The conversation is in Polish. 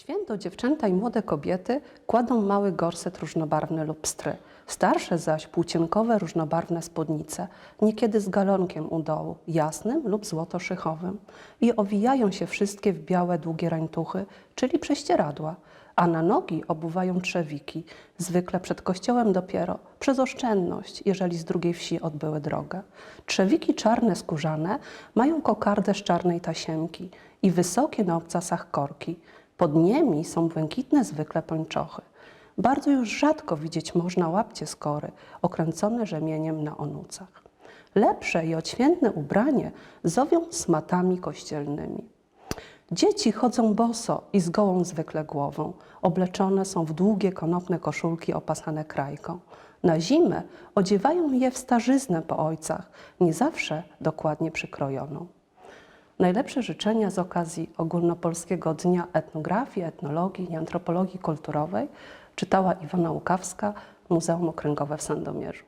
święto dziewczęta i młode kobiety kładą mały gorset różnobarwny lub stry, starsze zaś płócienkowe różnobarwne spódnice, niekiedy z galonkiem u dołu, jasnym lub złotoszychowym i owijają się wszystkie w białe długie rańtuchy, czyli prześcieradła, a na nogi obuwają trzewiki, zwykle przed kościołem dopiero, przez oszczędność, jeżeli z drugiej wsi odbyły drogę. Trzewiki czarne skórzane mają kokardę z czarnej tasiemki i wysokie na obcasach korki. Pod nimi są błękitne zwykle pończochy. Bardzo już rzadko widzieć można łapcie skory, okręcone rzemieniem na onucach. Lepsze i odświętne ubranie zowią smatami kościelnymi. Dzieci chodzą boso i z gołą zwykle głową. Obleczone są w długie konopne koszulki opasane krajką. Na zimę odziewają je w starzyznę po ojcach, nie zawsze dokładnie przykrojoną. Najlepsze życzenia z okazji ogólnopolskiego Dnia Etnografii, Etnologii i Antropologii Kulturowej czytała Iwona Łukawska, Muzeum Okręgowe w Sandomierzu.